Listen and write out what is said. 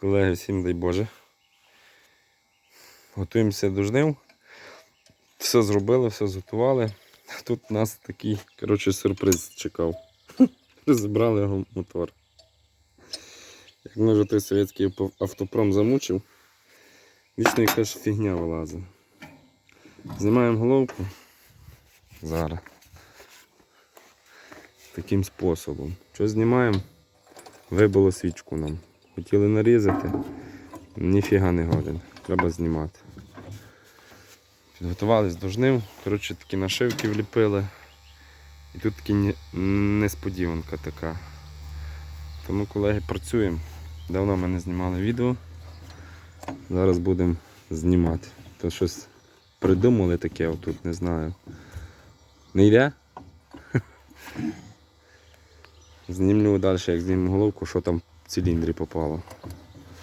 Колеги, всім дай Боже. Готуємося до жнив. Все зробили, все зготували. Тут нас такий, коротше, сюрприз чекав. Збрали його мотор. Як може той совєтський автопром замучив, вічно якась фігня вилазить. Знімаємо головку. Зараз. Таким способом. Що знімаємо? Вибило свічку нам. Хотіли нарізати, ніфіга не годен. Треба знімати. Підготувались до жнив. Коротше, такі нашивки вліпили. І тут такі несподіванка така. Тому, колеги, працюємо. Давно ми не знімали відео. Зараз будемо знімати. То щось придумали таке отут, не знаю. Не йде? Знімлю далі, як знімемо головку, що там циліндрі попало.